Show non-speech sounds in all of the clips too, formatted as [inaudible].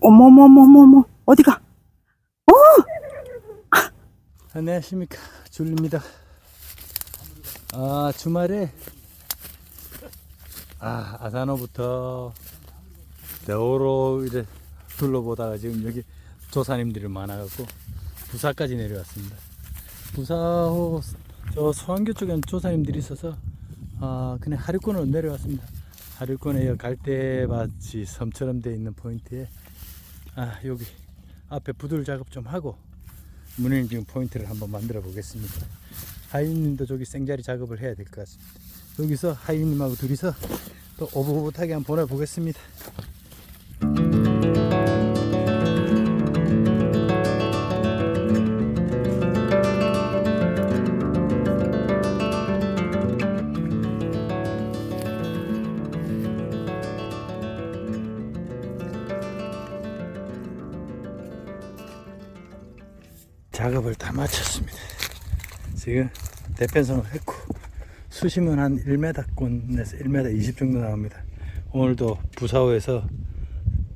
어머머머머머 어디가? 안녕하십니까 줄리입니다. 아 주말에 아 아사노부터 대오로 이제 둘러보다가 지금 여기 조사님들이 많아갖고 부사까지 내려왔습니다. 부사호 저 소환교 쪽에는 조사님들이 있어서 아 그냥 하류권으로 내려왔습니다. 하류권에 갈대밭이 섬처럼 되어 있는 포인트에 아 여기 앞에 부들 작업 좀 하고 문희님 지금 포인트를 한번 만들어 보겠습니다. 하이님도 저기 생자리 작업을 해야 될 것 같습니다. 여기서 하이님하고 둘이서 또 오붓하게 한번 보내보겠습니다. 다 마쳤습니다. 지금 대편성을 했고 수심은 한 1m권에서 1m 20 정도 나옵니다. 오늘도 부사호에서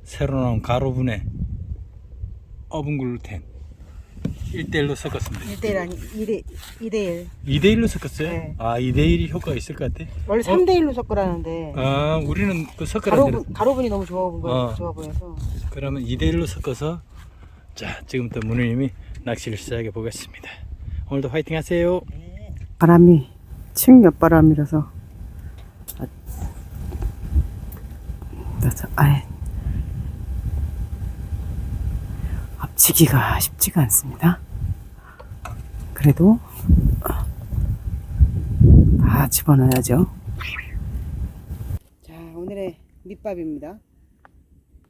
새로 나온 가로분에 어분 글루텐 1대1로 섞었습니다. 1대1 아니 2대 2대1 2대1로 섞었어요? 네. 아 2대1이 효과가 있을 것 같아? 원래 3대1로 섞으라는데 아 우리는 그 섞으라 대로 가로분 가로분이 너무 좋아 보여 어. 좋아 보여서 그러면 2대1로 섞어서 자 지금부터 문우님이 낚시를 시작해 보겠습니다. 오늘도 화이팅 하세요. 바람이 층옆 바람이라서 아, 앞치기가 쉽지가 않습니다. 그래도 다 집어넣어야죠. 자 오늘의 밑밥입니다.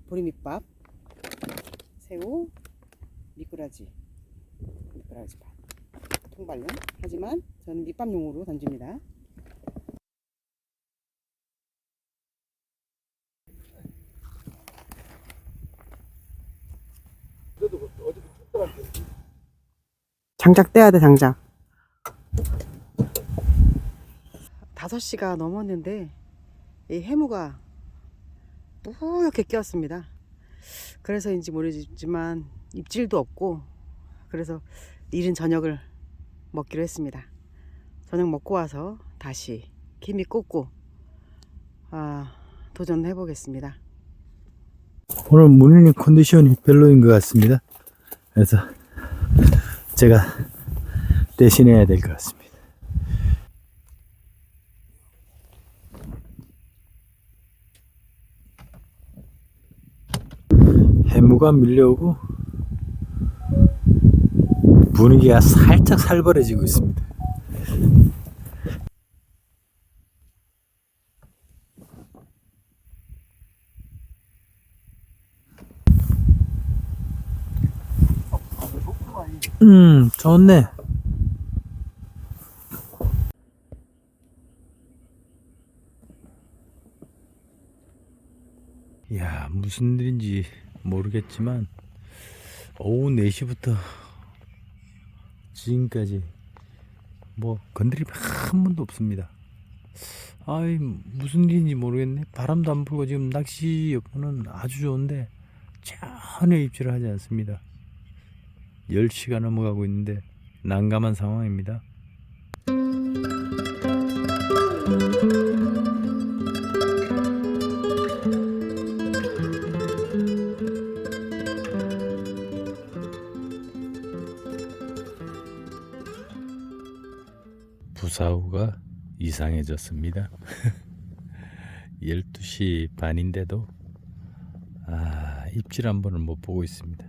보리밑밥, 새우, 미꾸라지, 미꾸라지 밥. 통발용 하지만 저는 밑밥용으로 던집니다. 장작 떼야 돼 장작. 5시가 넘었는데 이 해무가 뿌옇게 끼었습니다. 그래서인지 모르지만 입질도 없고 그래서 이른 저녁을 먹기로 했습니다. 저녁 먹고 와서 다시 케미 꽂고 아, 도전해 보겠습니다. 오늘 문희님 컨디션이 별로인 것 같습니다. 그래서 제가 대신해야 될 것 같습니다. 해무가 밀려오고 분위기가 살짝 살벌해지고 있습니다. 음, 좋네. 야, 무슨 일인지 모르겠지만, 오후 4시부터 지금까지 뭐 건드림 한 번도 없습니다. 아이, 무슨 일인지 모르겠네. 바람도 안 불고 지금 낚시 여부는 아주 좋은데, 전혀 입질을 하지 않습니다. 10시가 넘어가고 있는데 난감한 상황입니다. 이상해졌습니다. [laughs] 12시 반인데도 아, 입질 한 번을 못 보고 있습니다.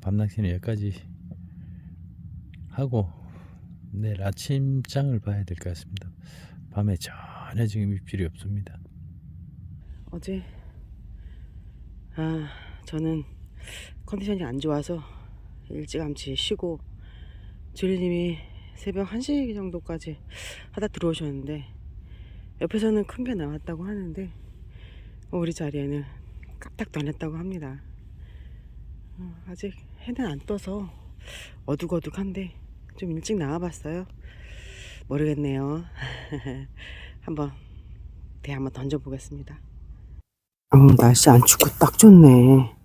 밤낚시는 여기까지 하고 내일 아침장을 봐야 될 것 같습니다. 밤에 전혀 지금 입질이 없습니다. 어제 아 저는 컨디션이 안 좋아서 일찌감치 쉬고 주리님이 새벽 1시 정도까지 하다 들어오셨는데 옆에서는 큰게 나왔다고 하는데 우리 자리에는 까딱도 안 했다고 합니다. 어, 아직 해는 안 떠서 어둑어둑한데 좀 일찍 나와봤어요. 모르겠네요. [laughs] 한번 대 한번 던져보겠습니다. 어, 날씨 안 춥고 딱 좋네.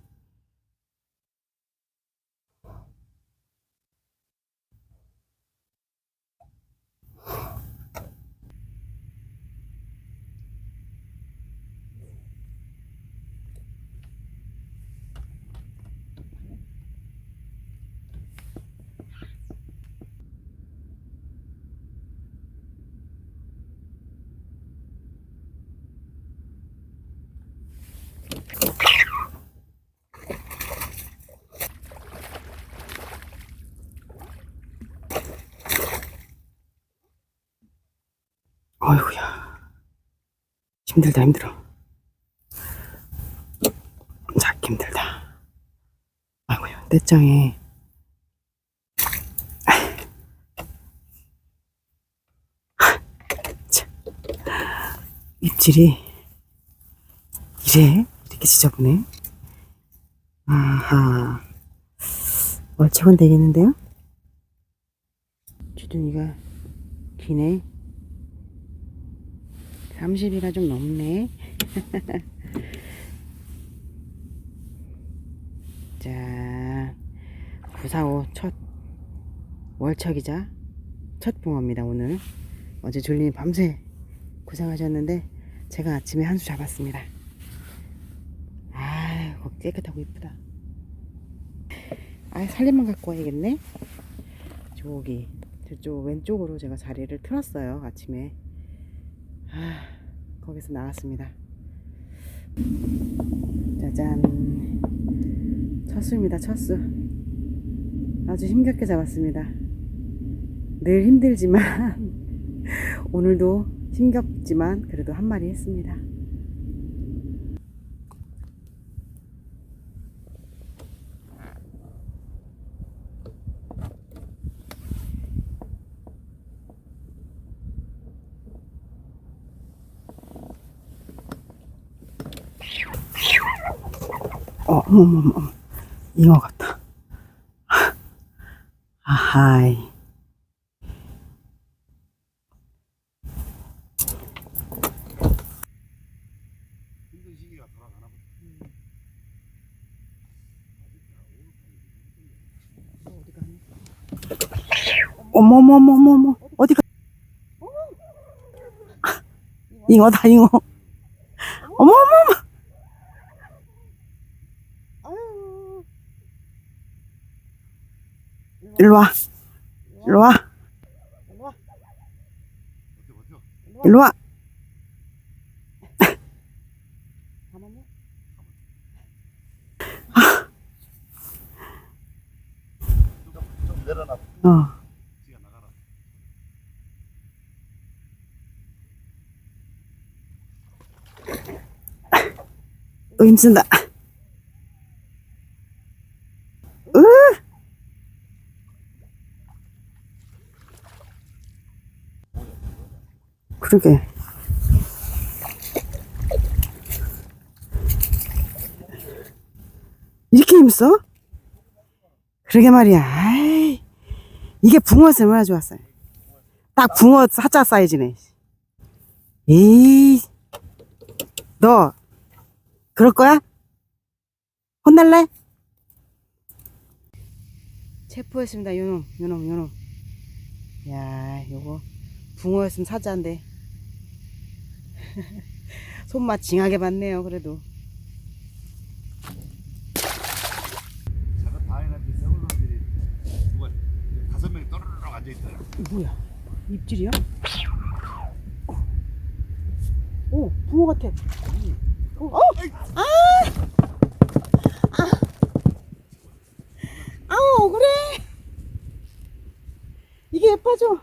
어이구야. 힘들다, 힘들어. 잡기 힘들다. 아이고야, 떼짱에. 참. 입질이 이래? 이렇게 지저분해? 아하. 월척은 되겠는데요? 주둥이가 기네. 30이라 좀 넘네. [laughs] 자, 945 첫 월척이자 첫 붕어입니다, 오늘. 어제 졸림이 밤새 고생하셨는데, 제가 아침에 한 수 잡았습니다. 아이고, 깨끗하고 이쁘다. 아, 살림만 갖고 와야겠네. 저기, 저쪽 왼쪽으로 제가 자리를 틀었어요, 아침에. 아, 거기서 나왔습니다. 짜잔. 첫 수입니다, 첫 수. 아주 힘겹게 잡았습니다. 늘 힘들지만, [laughs] 오늘도 힘겹지만, 그래도 한 마리 했습니다. 어, 어머, 어머, 어머. 잉어 같다. 아하이. 어머 머머머머 어디 가? 잉어다 잉어. 어머머머. 아유. 일로 와. 일로 와. 일로 와. 어. 또 힘쓴다. 으! 그러게. 이렇게 힘써? 그러게 말이야. 아이, 이게 붕어였으면 얼마나 좋았어요. 딱 붕어 사자 사이즈네. 에이, 너 그럴 거야? 혼날래? 체포했습니다. 요놈, 요놈, 요놈. 야, 요거 붕어였으면 사자인데. [laughs] 손맛 징하게 봤네요. 그래도. 다섯 명이 떠르르 앉아 있더라. 뭐야? 입질이야? 오, 붕어 같아. 어, 어? 아! 아! 아우, 그래. 이게 예뻐져.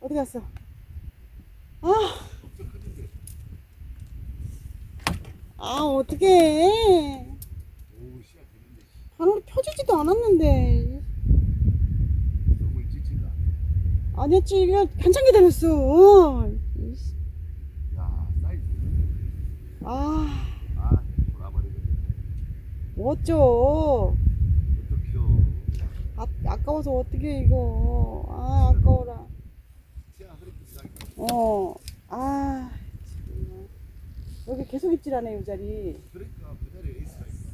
어디 갔어? 아. 아, 어떡해. 바로 펴지지도 않았는데. 아니었지, 이거 한참 기다렸어. 야 사이즈. 아, 아. 어쩌. 아, 아까워서 어떻게 이거. 아, 아까워라. 치아 흐릿게 지나겠다. 어, 아, 정말. 여기 계속 입질하네 이 자리. 그러니까 그 자리에 에이스가 있어.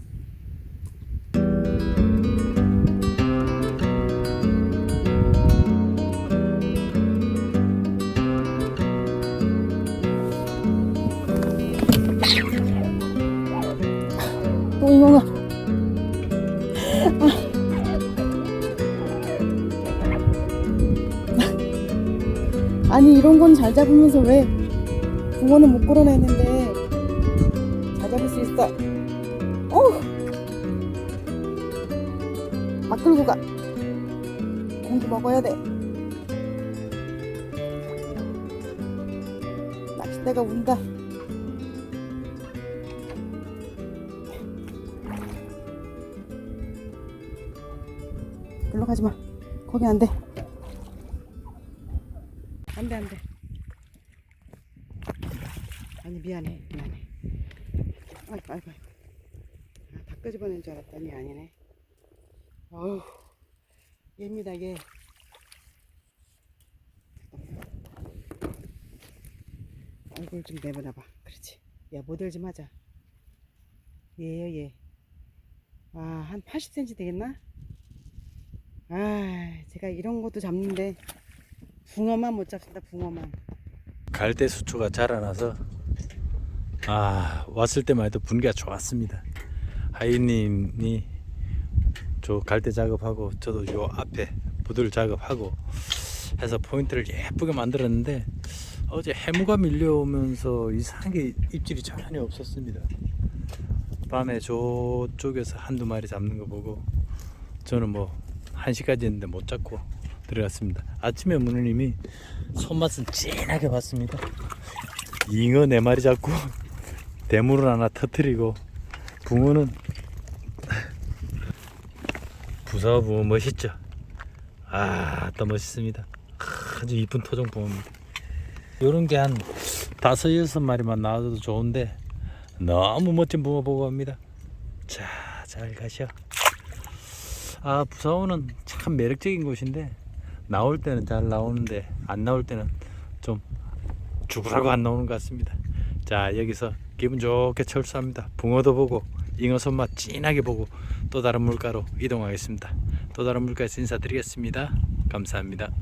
또 잉어가. 아. 잘 잡으면서 왜 붕어는 못 끌어내는데 잘 잡을 수 있어. 어우. 막 끌고 가. 공기 먹어야 돼. 낚싯대가 운다. 글로 가지 마. 거기 안 돼. 안 돼, 안 돼. 아니, 미안해, 미안해. 아이고, 아이고, 아이고. 끄집어낸 줄 알았더니 아니네. 어우, 얘입니다, 얘. 얼굴 좀 내보내봐. 그렇지. 야, 모델 좀 하자. 얘요, 얘. 아, 한 80cm 되겠나? 아, 제가 이런 것도 잡는데 붕어만 못 잡습니다. 붕어만. 갈대 수초가 자라나서 아 왔을 때만 해도 분위기가 좋았습니다. 하이님이 저 갈대 작업하고 저도 요 앞에 부들 작업하고 해서 포인트를 예쁘게 만들었는데 어제 해무가 밀려오면서 이상하게 입질이 전혀 없었습니다. 밤에 저쪽에서 한두 마리 잡는 거 보고 저는 뭐 1시까지 했는데 못 잡고 들어갔습니다. 아침에 문우님이 손맛은 진하게 봤습니다. 잉어 네 마리 잡고 [laughs] 대물을 하나 터트리고 붕어는 부사 붕어 멋있죠. 아, 또 멋있습니다. 아주 이쁜 토종 붕어입니다. 이런 게 한 다섯 여섯 마리만 나와도 좋은데 너무 멋진 붕어 보고 갑니다. 자, 잘 가셔. 아, 부사원은 참 매력적인 곳인데 나올 때는 잘 나오는데 안 나올 때는 좀 죽으라고 안 나오는 것 같습니다. 자, 여기서 기분 좋게 철수합니다. 붕어도 보고 잉어 손맛 진하게 보고 또 다른 물가로 이동하겠습니다. 또 다른 물가에서 인사드리겠습니다. 감사합니다.